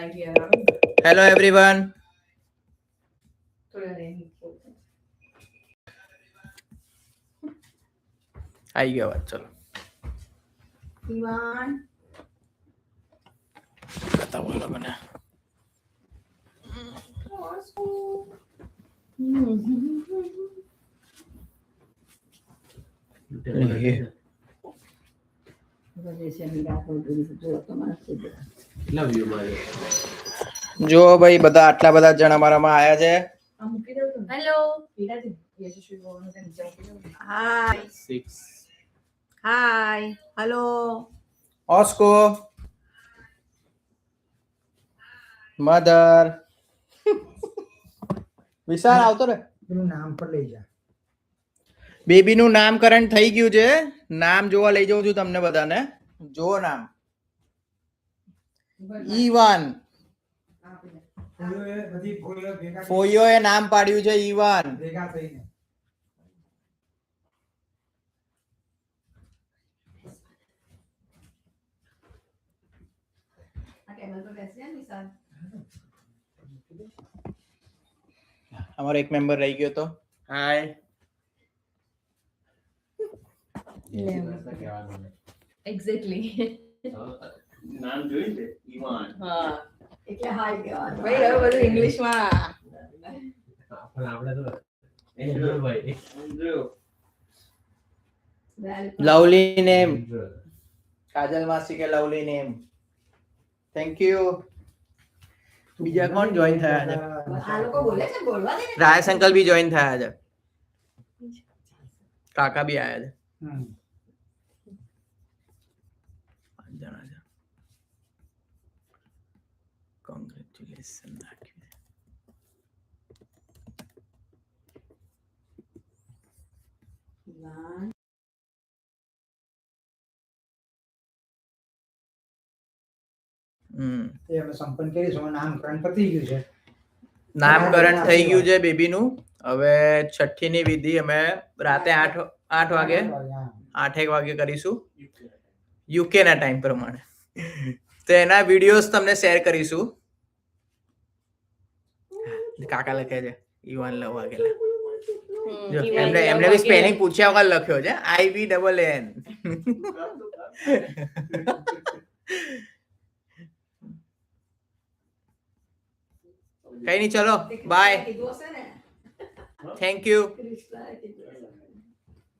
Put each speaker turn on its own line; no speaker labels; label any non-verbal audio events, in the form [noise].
right
here. Hello, everyone. आई
गया
बात चलो इवान
कता बोल रहा
જો ભાઈ બધા આટલા બધા જણ અમારામાં આયા છે.
Hello
hi. Hello.
ઓસ્કો મધર [laughs] વિશાલ આવતો રે.
નામ પર લઈ જા.
બેબીનું નામકરણ થઈ ગયું છે. નામ જોવા લઈ જાઉં છું તમને બધાને. જો નામ. ઈવાન.
ફોયો
ફોઈઓએ નામ પાડ્યું છે, ઈવાન. અમારો એક મેમ્બર રહી ગયો તો. હાય
Exactly.
નામ જોયું છે ઈવાન
હા. એટલે હાય કહેવાનું. ભાઈ હવે બધું ઇંગ્લિશમાં
પણ આપણે તો એન્ડ્રો ભાઈ
લવલી નેમ કાજલ માસી કે લવલી નેમ થેન્ક યુ બીજા કોણ જોઈન થયા છે
આ લોકો બોલે છે બોલવા દે
રાય સંકલ બી જોઈન થયા છે કાકા બી આયા છે
હમ.
પાંચ જણા છે
એ અમે સંપન્ન કરીશું નામકરણ પતી ગયું છે.
નામકરણ થઈ ગયું છે બેબીનું. હવે છઠ્ઠી ની વિધિ અમે રાતે આઠ આઠ વાગે
આઠ
આઠેક વાગે કરીશું. યુકે ના ટાઈમ પ્રમાણે. તો એના વિડીયોઝ તમને શેર કરીશું. કાકા લખે છે ઈવાન લવ વાગેલા એમને એમને બી સ્પેલિંગ પૂછ્યા વગર લખ્યો છે આઈ વી ડબલ એન કઈ નહીં ચલો બાય થેન્ક યુ